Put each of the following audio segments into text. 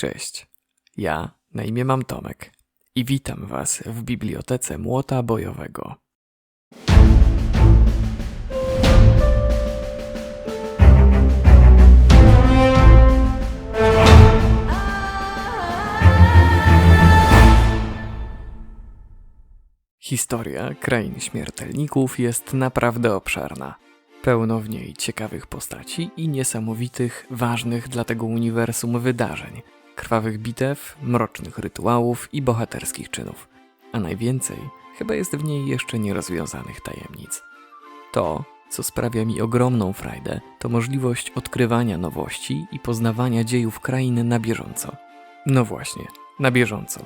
Cześć. Ja na imię mam Tomek i witam Was w bibliotece Młota Bojowego. Historia Krain Śmiertelników jest naprawdę obszerna. Pełno w niej ciekawych postaci i niesamowitych, ważnych dla tego uniwersum wydarzeń, krwawych bitew, mrocznych rytuałów i bohaterskich czynów. A najwięcej chyba jest w niej jeszcze nierozwiązanych tajemnic. To, co sprawia mi ogromną frajdę, to możliwość odkrywania nowości i poznawania dziejów krainy na bieżąco. No właśnie, na bieżąco.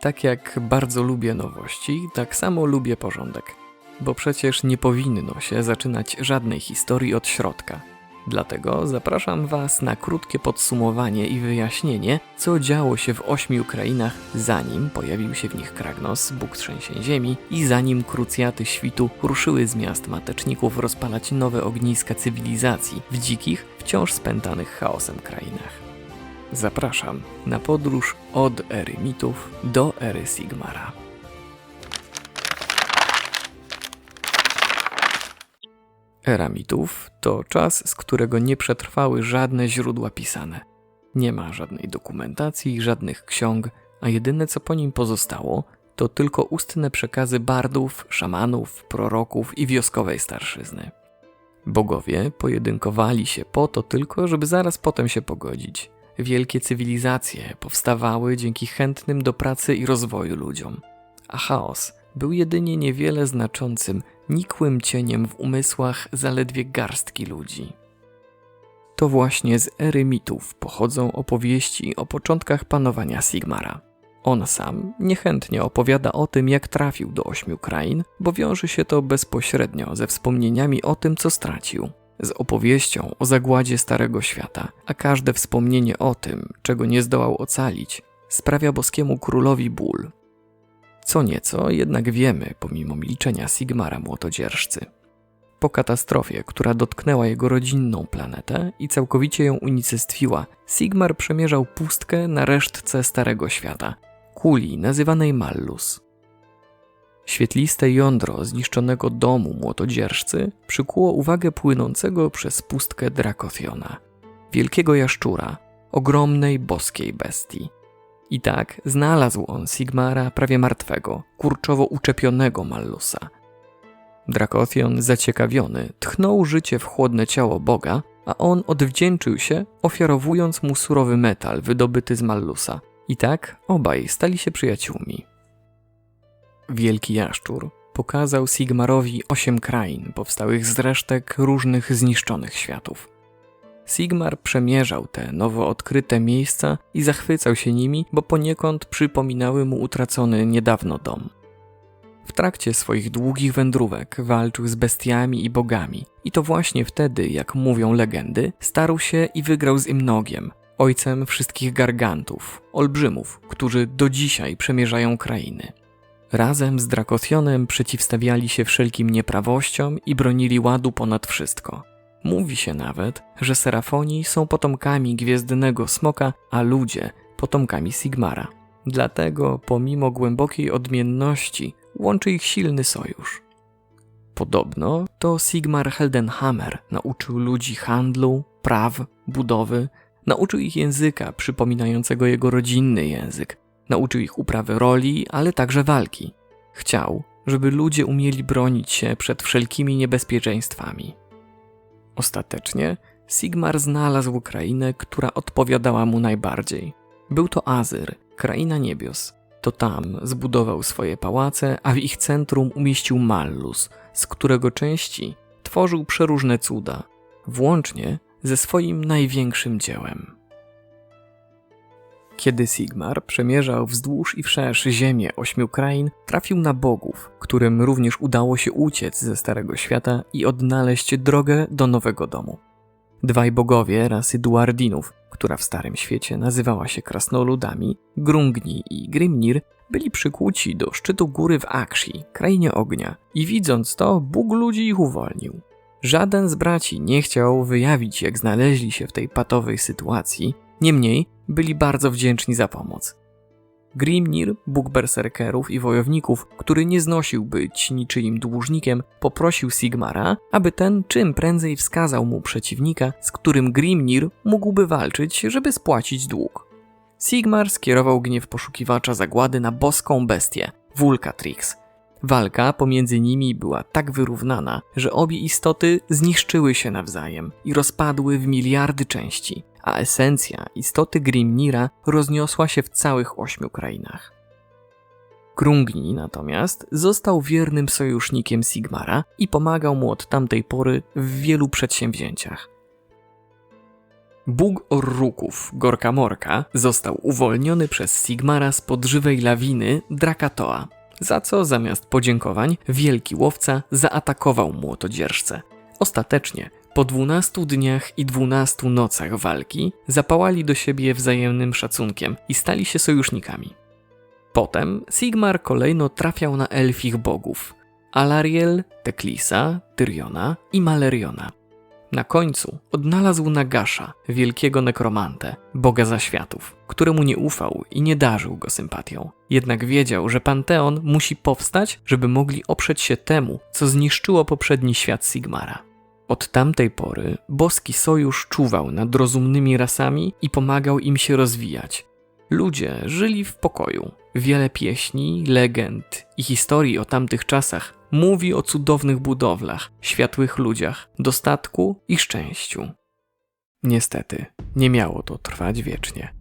Tak jak bardzo lubię nowości, tak samo lubię porządek. Bo przecież nie powinno się zaczynać żadnej historii od środka. Dlatego zapraszam Was na krótkie podsumowanie i wyjaśnienie, co działo się w ośmiu krainach, zanim pojawił się w nich Kragnos, Bóg trzęsień ziemi i zanim krucjaty świtu ruszyły z miast mateczników rozpalać nowe ogniska cywilizacji w dzikich, wciąż spętanych chaosem krainach. Zapraszam na podróż od ery mitów do ery Sigmara. Era mitów to czas, z którego nie przetrwały żadne źródła pisane. Nie ma żadnej dokumentacji, żadnych ksiąg, a jedyne co po nim pozostało, to tylko ustne przekazy bardów, szamanów, proroków i wioskowej starszyzny. Bogowie pojedynkowali się po to tylko, żeby zaraz potem się pogodzić. Wielkie cywilizacje powstawały dzięki chętnym do pracy i rozwoju ludziom, a chaos był jedynie niewiele znaczącym, nikłym cieniem w umysłach zaledwie garstki ludzi. To właśnie z ery mitów pochodzą opowieści o początkach panowania Sigmara. On sam niechętnie opowiada o tym, jak trafił do ośmiu krain, bo wiąże się to bezpośrednio ze wspomnieniami o tym, co stracił, z opowieścią o zagładzie Starego Świata, a każde wspomnienie o tym, czego nie zdołał ocalić, sprawia boskiemu królowi ból, co nieco jednak wiemy, pomimo milczenia Sigmara Młotodzierżcy. Po katastrofie, która dotknęła jego rodzinną planetę i całkowicie ją unicestwiła, Sigmar przemierzał pustkę na resztce Starego Świata, kuli nazywanej Mallus. Świetliste jądro zniszczonego domu młotodzierżcy przykuło uwagę płynącego przez pustkę Drakothiona, wielkiego jaszczura, ogromnej boskiej bestii. I tak znalazł on Sigmara prawie martwego, kurczowo uczepionego Mallusa. Drakothion, zaciekawiony, tchnął życie w chłodne ciało Boga, a on odwdzięczył się, ofiarowując mu surowy metal wydobyty z Mallusa. I tak obaj stali się przyjaciółmi. Wielki jaszczur pokazał Sigmarowi osiem krain powstałych z resztek różnych zniszczonych światów. Sigmar przemierzał te nowo odkryte miejsca i zachwycał się nimi, bo poniekąd przypominały mu utracony niedawno dom. W trakcie swoich długich wędrówek walczył z bestiami i bogami, i to właśnie wtedy, jak mówią legendy, starł się i wygrał z Imnogiem, ojcem wszystkich gargantów, olbrzymów, którzy do dzisiaj przemierzają krainy. Razem z Drakothionem przeciwstawiali się wszelkim nieprawościom i bronili ładu ponad wszystko. Mówi się nawet, że serafoni są potomkami gwiezdnego smoka, a ludzie potomkami Sigmara. Dlatego, pomimo głębokiej odmienności, łączy ich silny sojusz. Podobno to Sigmar Heldenhammer nauczył ludzi handlu, praw, budowy, nauczył ich języka przypominającego jego rodzinny język, nauczył ich uprawy roli, ale także walki. Chciał, żeby ludzie umieli bronić się przed wszelkimi niebezpieczeństwami. Ostatecznie Sigmar znalazł krainę, która odpowiadała mu najbardziej. Był to Azyr, kraina niebios. To tam zbudował swoje pałace, a w ich centrum umieścił Mallus, z którego części tworzył przeróżne cuda, włącznie ze swoim największym dziełem. Kiedy Sigmar przemierzał wzdłuż i wszerz ziemię ośmiu krain, trafił na bogów, którym również udało się uciec ze Starego Świata i odnaleźć drogę do nowego domu. Dwaj bogowie rasy Duardinów, która w Starym Świecie nazywała się krasnoludami, Grungni i Grimnir, byli przykłuci do szczytu góry w Akshi, krainie ognia, i widząc to, Bóg ludzi ich uwolnił. Żaden z braci nie chciał wyjawić, jak znaleźli się w tej patowej sytuacji, Niemniej byli bardzo wdzięczni za pomoc. Grimnir, bóg berserkerów i wojowników, który nie znosił być niczyim dłużnikiem, poprosił Sigmara, aby ten czym prędzej wskazał mu przeciwnika, z którym Grimnir mógłby walczyć, żeby spłacić dług. Sigmar skierował gniew poszukiwacza zagłady na boską bestię, Vulcatrix. Walka pomiędzy nimi była tak wyrównana, że obie istoty zniszczyły się nawzajem i rozpadły w miliardy części, a esencja istoty Grimnira rozniosła się w całych ośmiu krainach. Krungni natomiast został wiernym sojusznikiem Sigmara i pomagał mu od tamtej pory w wielu przedsięwzięciach. Bóg Orruków, Gorka Morka, został uwolniony przez Sigmara z podżywej lawiny Drakatoa, za co zamiast podziękowań wielki łowca zaatakował młotodzierżcę. Ostatecznie po dwunastu dniach i dwunastu nocach walki zapałali do siebie wzajemnym szacunkiem i stali się sojusznikami. Potem Sigmar kolejno trafiał na elfich bogów Alariel, Teklisa, Tyriona i Maleriona. Na końcu odnalazł Nagasza, wielkiego nekromantę, boga zaświatów, któremu nie ufał i nie darzył go sympatią. Jednak wiedział, że Panteon musi powstać, żeby mogli oprzeć się temu, co zniszczyło poprzedni świat Sigmara. Od tamtej pory boski sojusz czuwał nad rozumnymi rasami i pomagał im się rozwijać. Ludzie żyli w pokoju. Wiele pieśni, legend i historii o tamtych czasach mówi o cudownych budowlach, światłych ludziach, dostatku i szczęściu. Niestety, nie miało to trwać wiecznie.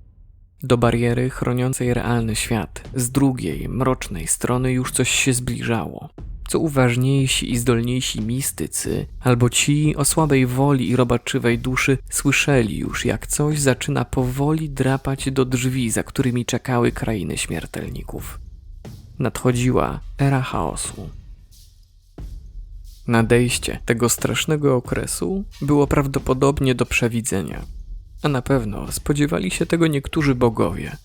Do bariery chroniącej realny świat z drugiej, mrocznej strony już coś się zbliżało co uważniejsi i zdolniejsi mistycy, albo ci o słabej woli i robaczywej duszy słyszeli już, jak coś zaczyna powoli drapać do drzwi, za którymi czekały krainy śmiertelników. Nadchodziła era chaosu. Nadejście tego strasznego okresu było prawdopodobnie do przewidzenia, a na pewno spodziewali się tego niektórzy bogowie –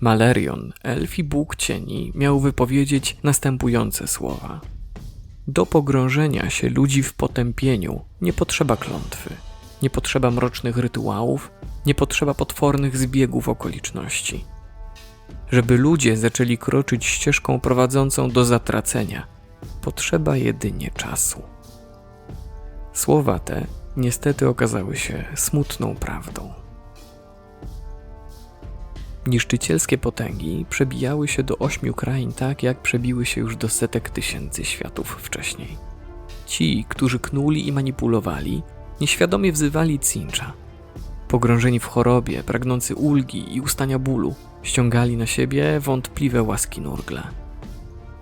Malerion, elfi bóg cieni, miał wypowiedzieć następujące słowa. Do pogrążenia się ludzi w potępieniu nie potrzeba klątwy, nie potrzeba mrocznych rytuałów, nie potrzeba potwornych zbiegów okoliczności. Żeby ludzie zaczęli kroczyć ścieżką prowadzącą do zatracenia, potrzeba jedynie czasu. Słowa te niestety okazały się smutną prawdą. Niszczycielskie potęgi przebijały się do ośmiu krain tak, jak przebiły się już do setek tysięcy światów wcześniej. Ci, którzy knuli i manipulowali, nieświadomie wzywali Cincha. Pogrążeni w chorobie, pragnący ulgi i ustania bólu, ściągali na siebie wątpliwe łaski Nurgla.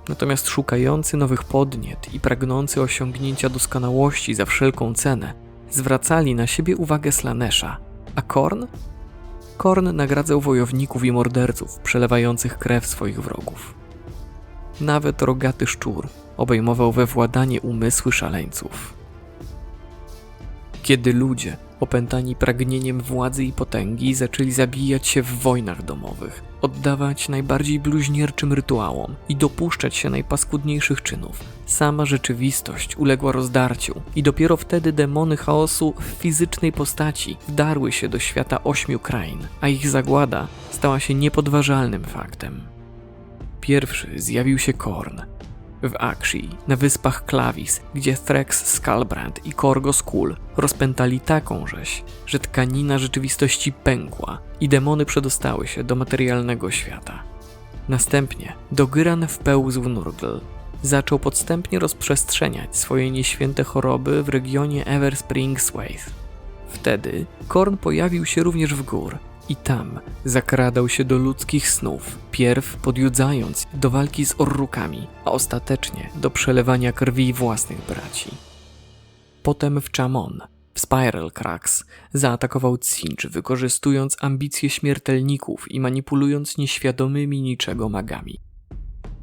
Natomiast szukający nowych podniet i pragnący osiągnięcia doskonałości za wszelką cenę, zwracali na siebie uwagę Slanesha, a Korn Korn nagradzał wojowników i morderców przelewających krew swoich wrogów. Nawet rogaty szczur obejmował we władanie umysły szaleńców. Kiedy ludzie, opętani pragnieniem władzy i potęgi, zaczęli zabijać się w wojnach domowych, oddawać najbardziej bluźnierczym rytuałom i dopuszczać się najpaskudniejszych czynów. Sama rzeczywistość uległa rozdarciu i dopiero wtedy demony chaosu w fizycznej postaci wdarły się do świata ośmiu krain, a ich zagłada stała się niepodważalnym faktem. Pierwszy zjawił się Korn, w Akshi, na wyspach Klawis, gdzie Threx Skalbrand i Korgo Skull rozpętali taką rzeź, że tkanina rzeczywistości pękła i demony przedostały się do materialnego świata. Następnie Dogyran wpełzł Nurgl. Zaczął podstępnie rozprzestrzeniać swoje nieświęte choroby w regionie Everspring Swathe. Wtedy Korn pojawił się również w gór i tam zakradał się do ludzkich snów, pierw podjudzając do walki z orrukami, a ostatecznie do przelewania krwi własnych braci. Potem w Chamon, w Spiral Cracks, zaatakował Cinch, wykorzystując ambicje śmiertelników i manipulując nieświadomymi niczego magami.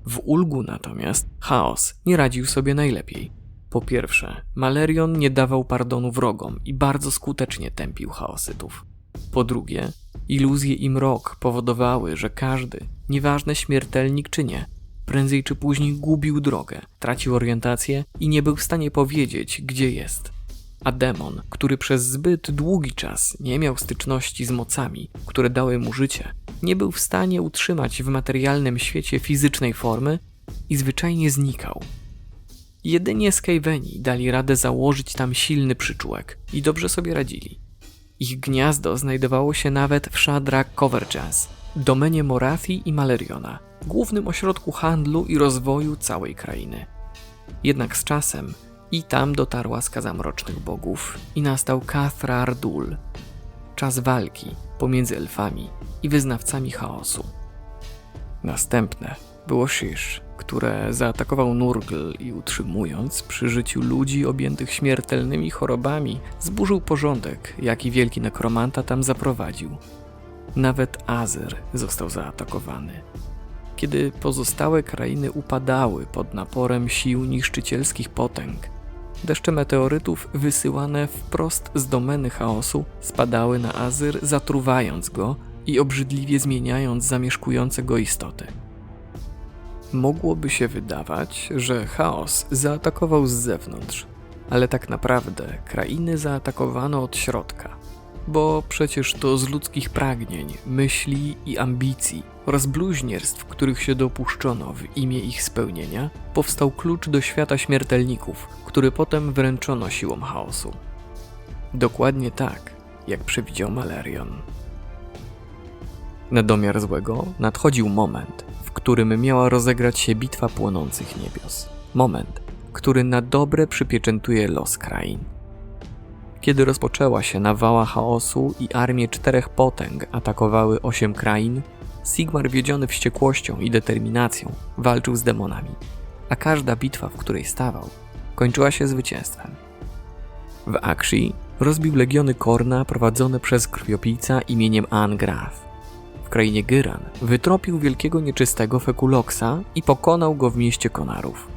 W Ulgu natomiast chaos nie radził sobie najlepiej. Po pierwsze, Malerion nie dawał pardonu wrogom i bardzo skutecznie tępił chaosytów. Po drugie, iluzje i mrok powodowały, że każdy, nieważne śmiertelnik czy nie, prędzej czy później gubił drogę, tracił orientację i nie był w stanie powiedzieć, gdzie jest. a demon, który przez zbyt długi czas nie miał styczności z mocami, które dały mu życie, nie był w stanie utrzymać w materialnym świecie fizycznej formy i zwyczajnie znikał. Jedynie Skaveni dali radę założyć tam silny przyczółek i dobrze sobie radzili. Ich gniazdo znajdowało się nawet w Shadrach Coverjazz, domenie Morathi i Maleriona, głównym ośrodku handlu i rozwoju całej krainy. Jednak z czasem i tam dotarła skaza mrocznych bogów i nastał Kathrar Dul, czas walki pomiędzy elfami i wyznawcami chaosu. Następne było Shish, które zaatakował Nurgl i utrzymując przy życiu ludzi objętych śmiertelnymi chorobami, zburzył porządek, jaki wielki nekromanta tam zaprowadził. Nawet Azer został zaatakowany. Kiedy pozostałe krainy upadały pod naporem sił niszczycielskich potęg, deszcze meteorytów wysyłane wprost z domeny chaosu spadały na Azyr, zatruwając go i obrzydliwie zmieniając zamieszkujące go istoty. Mogłoby się wydawać, że chaos zaatakował z zewnątrz, ale tak naprawdę krainy zaatakowano od środka, bo przecież to z ludzkich pragnień, myśli i ambicji oraz bluźnierstw, których się dopuszczono w imię ich spełnienia, powstał klucz do świata śmiertelników, który potem wręczono siłom chaosu. Dokładnie tak, jak przewidział Malerion. Na domiar złego nadchodził moment, którym miała rozegrać się bitwa płonących niebios. Moment, który na dobre przypieczętuje los krain. Kiedy rozpoczęła się nawała chaosu i armie czterech potęg atakowały osiem krain, Sigmar wiedziony wściekłością i determinacją walczył z demonami, a każda bitwa, w której stawał, kończyła się zwycięstwem. W Akshi rozbił legiony Korna prowadzone przez krwiopijca imieniem Angraf. W krainie Gyran wytropił wielkiego nieczystego Fekuloksa i pokonał go w mieście Konarów.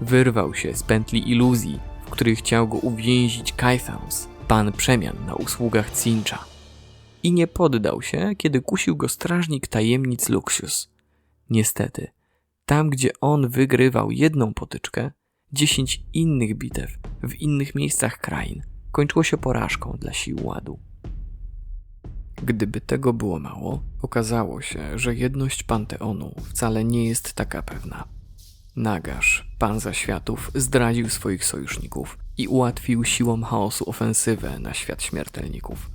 Wyrwał się z pętli iluzji, w której chciał go uwięzić Kaithaus, pan przemian na usługach Cincha. I nie poddał się, kiedy kusił go strażnik tajemnic Luxius. Niestety, tam gdzie on wygrywał jedną potyczkę, dziesięć innych bitew w innych miejscach krain kończyło się porażką dla sił ładu. Gdyby tego było mało, okazało się, że jedność Panteonu wcale nie jest taka pewna. Nagasz, pan zaświatów, zdradził swoich sojuszników i ułatwił siłom chaosu ofensywę na świat śmiertelników.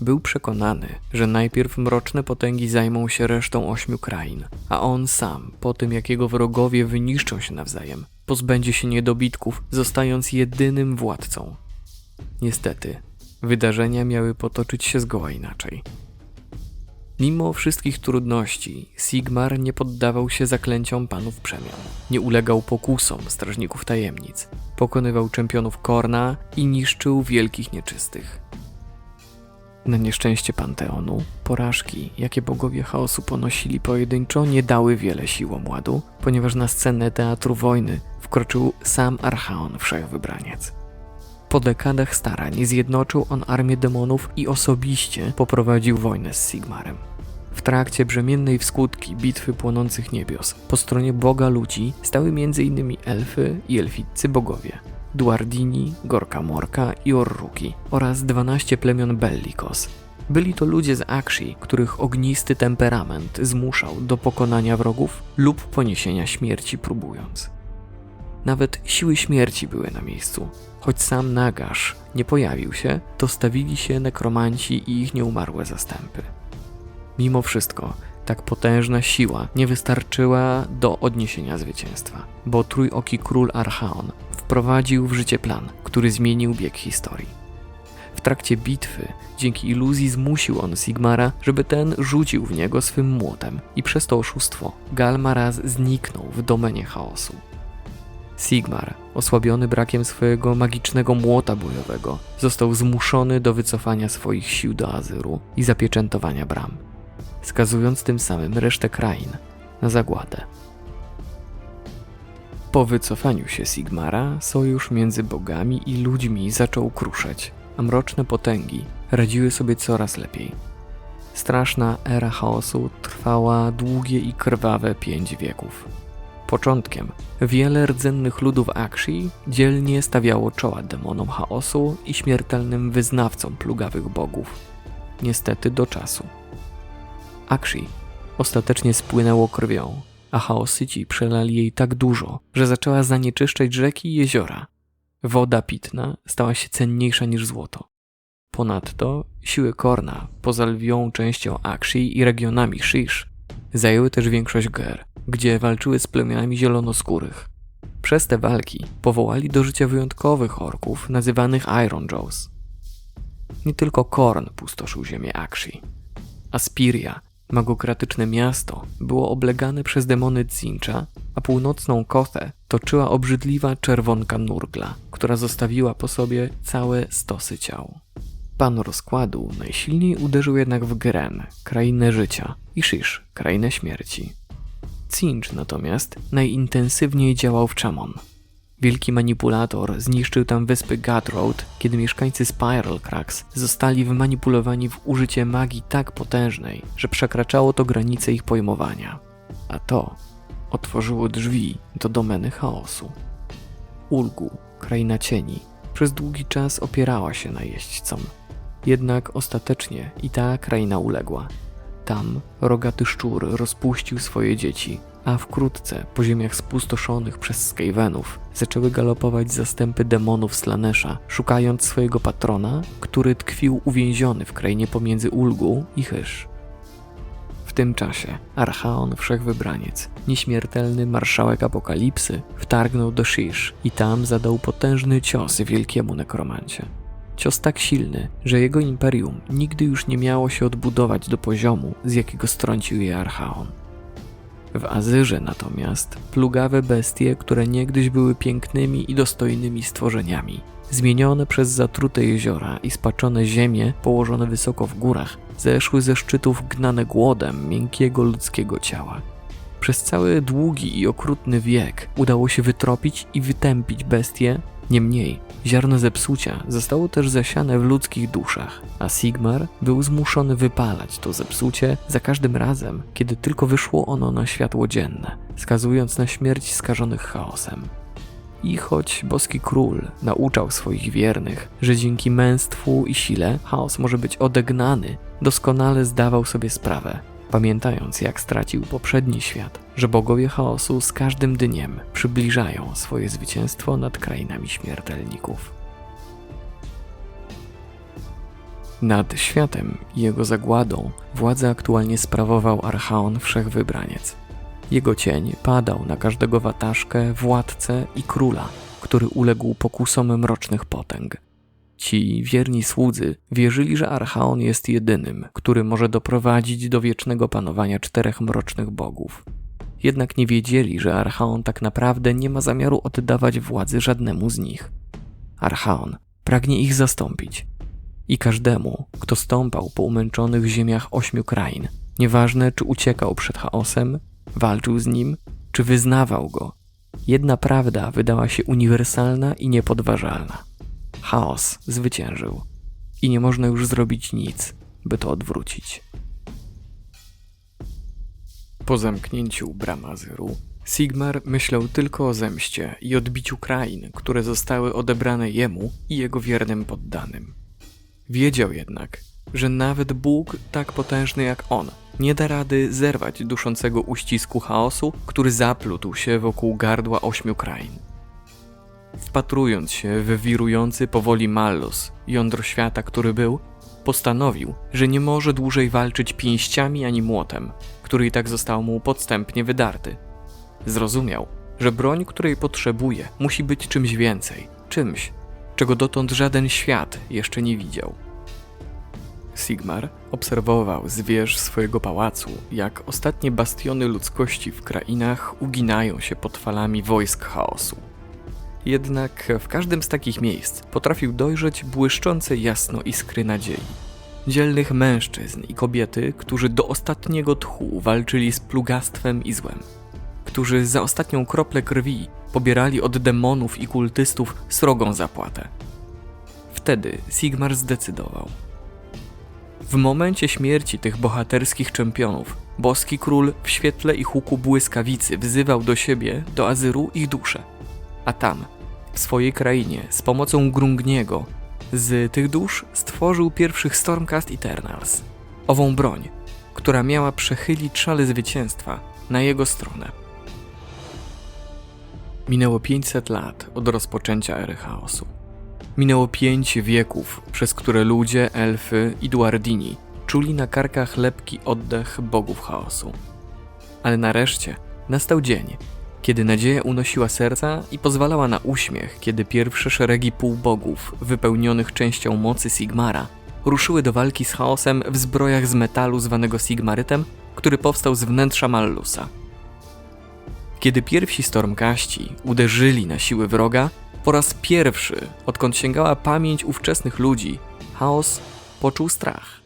Był przekonany, że najpierw mroczne potęgi zajmą się resztą ośmiu krain, a on sam, po tym jak jego wrogowie wyniszczą się nawzajem, pozbędzie się niedobitków, zostając jedynym władcą. Niestety, wydarzenia miały potoczyć się zgoła inaczej. Mimo wszystkich trudności, Sigmar nie poddawał się zaklęciom panów przemian. Nie ulegał pokusom strażników tajemnic. Pokonywał czempionów Korna i niszczył wielkich nieczystych. Na nieszczęście Panteonu, porażki, jakie bogowie chaosu ponosili pojedynczo, nie dały wiele siłom ładu, ponieważ na scenę teatru wojny wkroczył sam Archaon Wszechwybraniec. Po dekadach starań zjednoczył on armię demonów i osobiście poprowadził wojnę z Sigmarem. W trakcie brzemiennej w skutki bitwy płonących niebios po stronie Boga ludzi stały m.in. elfy i elficcy bogowie, Duardini, Gorka Morka i Orruki oraz 12 plemion Bellikos. Byli to ludzie z Akshi, których ognisty temperament zmuszał do pokonania wrogów lub poniesienia śmierci próbując. Nawet siły śmierci były na miejscu. Choć sam Nagash nie pojawił się, to stawili się nekromanci i ich nieumarłe zastępy. Mimo wszystko, tak potężna siła nie wystarczyła do odniesienia zwycięstwa, bo trójoki król Archaon wprowadził w życie plan, który zmienił bieg historii. W trakcie bitwy, dzięki iluzji zmusił on Sigmara, żeby ten rzucił w niego swym młotem i przez to oszustwo Galmaraz zniknął w domenie chaosu. Sigmar, osłabiony brakiem swojego magicznego młota bojowego, został zmuszony do wycofania swoich sił do Azyru i zapieczętowania bram, skazując tym samym resztę krain na zagładę. Po wycofaniu się Sigmara, sojusz między bogami i ludźmi zaczął kruszeć, a mroczne potęgi radziły sobie coraz lepiej. Straszna era chaosu trwała długie i krwawe pięć wieków Początkiem wiele rdzennych ludów Akshi dzielnie stawiało czoła demonom chaosu i śmiertelnym wyznawcom plugawych bogów. Niestety do czasu. Akshi ostatecznie spłynęło krwią, a chaosyci przelali jej tak dużo, że zaczęła zanieczyszczać rzeki i jeziora. Woda pitna stała się cenniejsza niż złoto. Ponadto siły Korna, poza lwią częścią Akshi i regionami Shish, zajęły też większość Ger, gdzie walczyły z plemionami zielonoskórych. Przez te walki powołali do życia wyjątkowych orków nazywanych Iron Jaws. Nie tylko Korn pustoszył ziemię Akshi. Aspiria, magokratyczne miasto, było oblegane przez demony Zincha, a północną Kothę toczyła obrzydliwa czerwonka Nurgla, która zostawiła po sobie całe stosy ciał. Pan rozkładu najsilniej uderzył jednak w Gren, krainę życia, i Shish, krainę śmierci. Cinch natomiast najintensywniej działał w Chamon. Wielki manipulator zniszczył tam wyspy Gutroad, kiedy mieszkańcy Spiral Cracks zostali wmanipulowani w użycie magii tak potężnej, że przekraczało to granice ich pojmowania. A to otworzyło drzwi do domeny chaosu. Ulgu, kraina cieni, przez długi czas opierała się na jeźdźcom. Jednak ostatecznie i ta kraina uległa. Tam rogaty szczur rozpuścił swoje dzieci, a wkrótce po ziemiach spustoszonych przez Skavenów zaczęły galopować zastępy demonów Slanesha, szukając swojego patrona, który tkwił uwięziony w krainie pomiędzy Ulgu i Hysz. W tym czasie Archaon Wszechwybraniec, nieśmiertelny marszałek apokalipsy, wtargnął do Shish i tam zadał potężny cios wielkiemu nekromancie. Cios tak silny, że jego imperium nigdy już nie miało się odbudować do poziomu, z jakiego strącił je Archaon. W Azyrze natomiast plugawe bestie, które niegdyś były pięknymi i dostojnymi stworzeniami, zmienione przez zatrute jeziora i spaczone ziemie położone wysoko w górach, zeszły ze szczytów gnane głodem miękkiego ludzkiego ciała. Przez cały długi i okrutny wiek udało się wytropić i wytępić bestie, niemniej ziarno zepsucia zostało też zasiane w ludzkich duszach, a Sigmar był zmuszony wypalać to zepsucie za każdym razem, kiedy tylko wyszło ono na światło dzienne, skazując na śmierć skażonych chaosem. I choć boski król nauczał swoich wiernych, że dzięki męstwu i sile chaos może być odegnany, doskonale zdawał sobie sprawę, pamiętając jak stracił poprzedni świat, że bogowie chaosu z każdym dniem przybliżają swoje zwycięstwo nad krainami śmiertelników. Nad światem i jego zagładą władzę aktualnie sprawował Archaon Wszechwybraniec. Jego cień padał na każdego wataszkę, władcę i króla, który uległ pokusom mrocznych potęg. Ci wierni słudzy wierzyli, że Archaon jest jedynym, który może doprowadzić do wiecznego panowania czterech mrocznych bogów. Jednak nie wiedzieli, że Archaon tak naprawdę nie ma zamiaru oddawać władzy żadnemu z nich. Archaon pragnie ich zastąpić. I każdemu, kto stąpał po umęczonych ziemiach ośmiu krain, nieważne czy uciekał przed chaosem, walczył z nim, czy wyznawał go, jedna prawda wydała się uniwersalna i niepodważalna. Chaos zwyciężył i nie można już zrobić nic, by to odwrócić. Po zamknięciu bram Azyru, Sigmar myślał tylko o zemście i odbiciu krain, które zostały odebrane jemu i jego wiernym poddanym. Wiedział jednak, że nawet Bóg tak potężny jak on nie da rady zerwać duszącego uścisku chaosu, który zaplótł się wokół gardła ośmiu krain. Wpatrując się w wirujący powoli Mallos, jądro świata, który był, postanowił, że nie może dłużej walczyć pięściami ani młotem, który i tak został mu podstępnie wydarty. Zrozumiał, że broń, której potrzebuje, musi być czymś więcej, czymś, czego dotąd żaden świat jeszcze nie widział. Sigmar obserwował z wież swojego pałacu, jak ostatnie bastiony ludzkości w krainach uginają się pod falami wojsk chaosu. Jednak w każdym z takich miejsc potrafił dojrzeć błyszczące jasno iskry nadziei. Dzielnych mężczyzn i kobiety, którzy do ostatniego tchu walczyli z plugastwem i złem. Którzy za ostatnią kroplę krwi pobierali od demonów i kultystów srogą zapłatę. Wtedy Sigmar zdecydował. W momencie śmierci tych bohaterskich czempionów, boski król w świetle i huku błyskawicy wzywał do siebie, do Azyru ich dusze. A tam, w swojej krainie, z pomocą Grungniego, z tych dusz stworzył pierwszych Stormcast Eternals. Ową broń, która miała przechylić szale zwycięstwa na jego stronę. Minęło 500 lat od rozpoczęcia ery chaosu. Minęło pięć wieków, przez które ludzie, elfy i duardini czuli na karkach lepki oddech bogów chaosu. Ale nareszcie nastał dzień, kiedy nadzieja unosiła serca i pozwalała na uśmiech, kiedy pierwsze szeregi półbogów, wypełnionych częścią mocy Sigmara, ruszyły do walki z chaosem w zbrojach z metalu zwanego Sigmarytem, który powstał z wnętrza Mallusa. Kiedy pierwsi stormkaści uderzyli na siły wroga, po raz pierwszy, odkąd sięgała pamięć ówczesnych ludzi, chaos poczuł strach.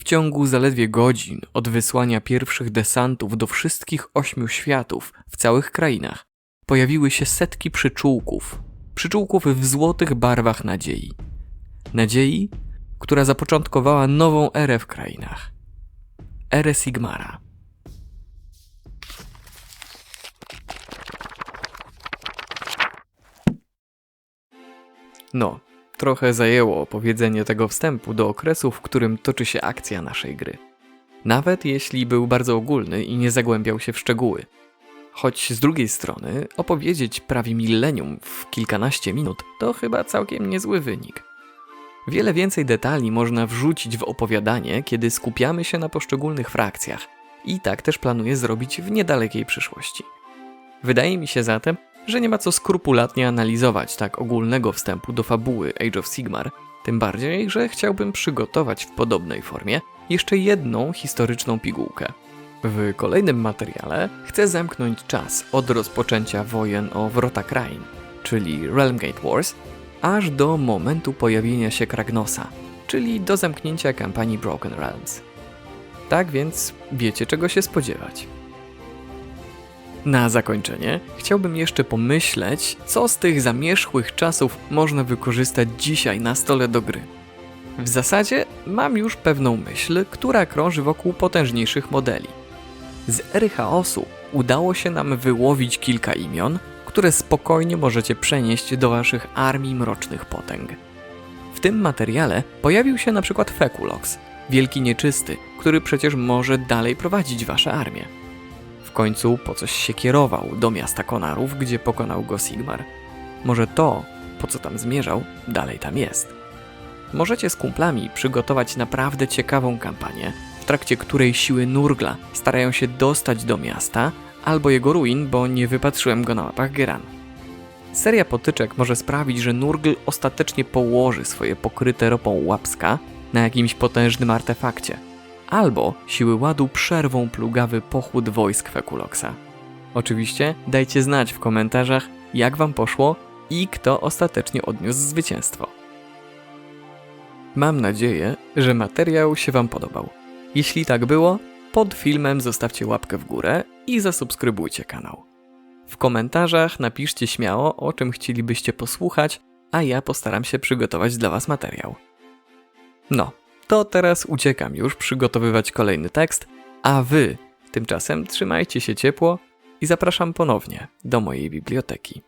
W ciągu zaledwie godzin od wysłania pierwszych desantów do wszystkich ośmiu światów w całych krainach pojawiły się setki przyczółków, przyczółków w złotych barwach nadziei. Nadziei, która zapoczątkowała nową erę w krainach. Erę Sigmara. No, trochę zajęło opowiedzenie tego wstępu do okresu, w którym toczy się akcja naszej gry. Nawet jeśli był bardzo ogólny i nie zagłębiał się w szczegóły. Choć z drugiej strony, opowiedzieć prawie milenium w kilkanaście minut to chyba całkiem niezły wynik. Wiele więcej detali można wrzucić w opowiadanie, kiedy skupiamy się na poszczególnych frakcjach, i tak też planuję zrobić w niedalekiej przyszłości. Wydaje mi się zatem, że nie ma co skrupulatnie analizować tak ogólnego wstępu do fabuły Age of Sigmar, tym bardziej, że chciałbym przygotować w podobnej formie jeszcze jedną historyczną pigułkę. W kolejnym materiale chcę zamknąć czas od rozpoczęcia wojen o Wrota Krain, czyli Realmgate Wars, aż do momentu pojawienia się Kragnosa, czyli do zamknięcia kampanii Broken Realms. Tak więc wiecie czego się spodziewać. Na zakończenie chciałbym jeszcze pomyśleć, co z tych zamierzchłych czasów można wykorzystać dzisiaj na stole do gry. W zasadzie mam już pewną myśl, która krąży wokół potężniejszych modeli. Z ery chaosu udało się nam wyłowić kilka imion, które spokojnie możecie przenieść do waszych armii mrocznych potęg. W tym materiale pojawił się na przykład Fekulox, wielki nieczysty, który przecież może dalej prowadzić wasze armie. W końcu po coś się kierował do miasta Konarów, gdzie pokonał go Sigmar. Może to, po co tam zmierzał, dalej tam jest. Możecie z kumplami przygotować naprawdę ciekawą kampanię, w trakcie której siły Nurgla starają się dostać do miasta albo jego ruin, bo nie wypatrzyłem go na mapach Geran. Seria potyczek może sprawić, że Nurgl ostatecznie położy swoje pokryte ropą łapska na jakimś potężnym artefakcie – albo siły ładu przerwą plugawy pochód wojsk Fekuloksa. Oczywiście dajcie znać w komentarzach, jak wam poszło i kto ostatecznie odniósł zwycięstwo. Mam nadzieję, że materiał się wam podobał. Jeśli tak było, pod filmem zostawcie łapkę w górę i zasubskrybujcie kanał. W komentarzach napiszcie śmiało, o czym chcielibyście posłuchać, a ja postaram się przygotować dla was materiał. No, to teraz uciekam już przygotowywać kolejny tekst, a wy tymczasem trzymajcie się ciepło i zapraszam ponownie do mojej biblioteki.